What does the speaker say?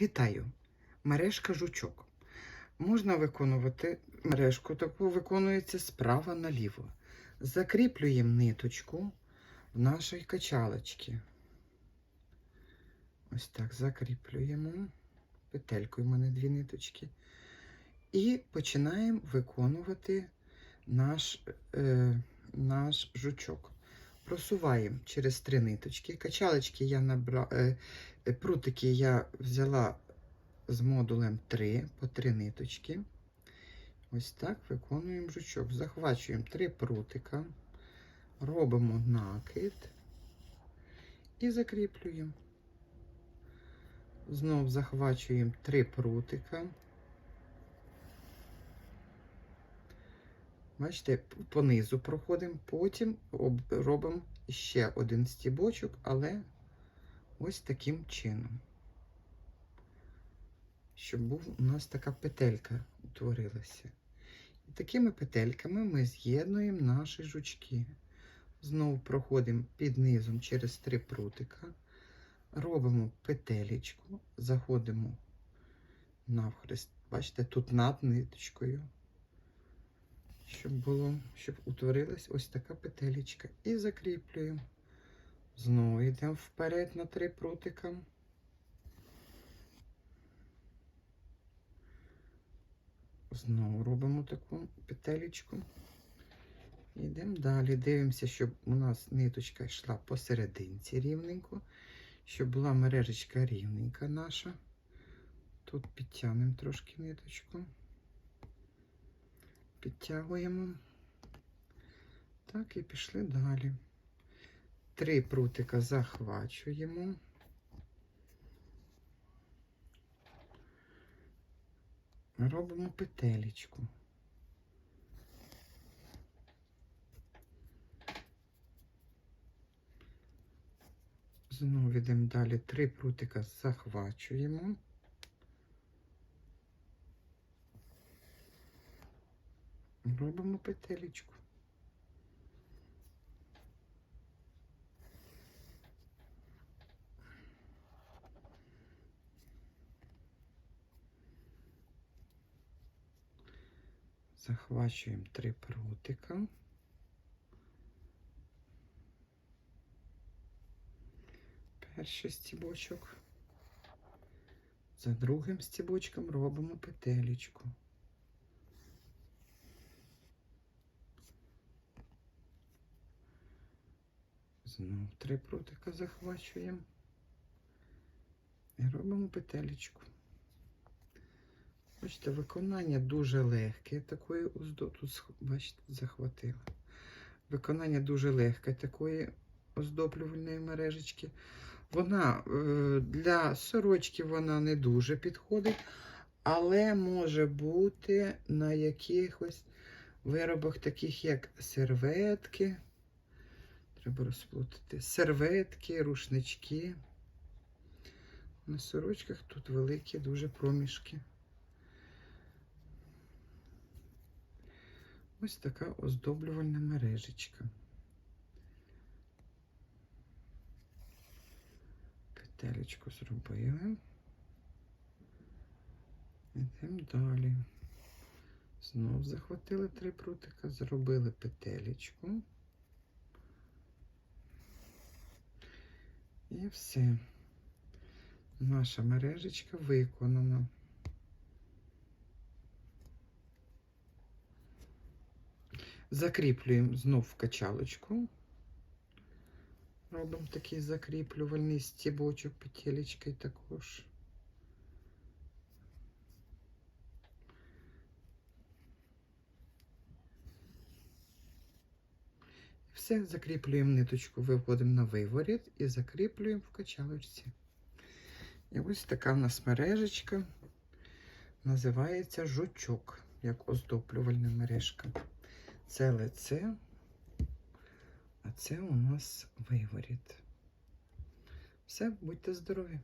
Вітаю! Мережка жучок. Можна виконувати мережку, таку виконується справа наліво. Закріплюємо ниточку в нашій качалочці. Ось так закріплюємо. Петелькою в мене дві ниточки. І починаємо виконувати наш, е, наш жучок. Просуваємо через три ниточки. Качалочки я набрала, е, е, прутики я взяла з модулем 3 по три ниточки. Ось так виконуємо жучок. Захвачуємо три прутика, робимо накид і закріплюємо. Знов захвачуємо три прутика. Бачите, понизу проходимо, потім робимо ще один стібочок, але ось таким чином. Щоб був у нас така петелька утворилася. І такими петельками ми з'єднуємо наші жучки. Знову проходимо під низом через три прутика, робимо петелечку, заходимо навхрест. Бачите, тут над ниточкою щоб було, щоб утворилась ось така петелечка. І закріплюємо. Знову йдемо вперед на три прутика. Знову робимо таку петелечку. Йдемо далі. Дивимося, щоб у нас ниточка йшла посерединці рівненько, щоб була мережечка рівненька наша. Тут підтягнемо трошки ниточку підтягуємо. Так, і пішли далі. Три прутика захвачуємо. Робимо петелечку. Знову йдемо далі. Три прутика захвачуємо. Робимо петелечку. Захвачуємо три прутика. Перший стібочок. За другим стібочком робимо петелечку. Знову три прутика захвачуємо і робимо петелечку. Бачите, виконання дуже легке. Такої оздо... тут, бачите, захватила. Виконання дуже легке такої оздоблювальної мережечки. Вона е, для сорочки вона не дуже підходить, але може бути на якихось виробах, таких як серветки. Треба розплутати. Серветки, рушнички. На сорочках тут великі дуже проміжки. Ось така оздоблювальна мережечка. Петелечку зробили. Йдемо далі. Знов захватили три прутика, зробили петелечку. І все. Наша мережечка виконана. Закріплюємо знов качалочку. Робимо такий закріплювальний стібочок петелечкою також. Все, закріплюємо ниточку, виводимо на виворіт і закріплюємо в качалочці. І ось така в нас мережечка. Називається жучок, як оздоблювальна мережка. Це лице, а це у нас виворіт. Все, будьте здорові!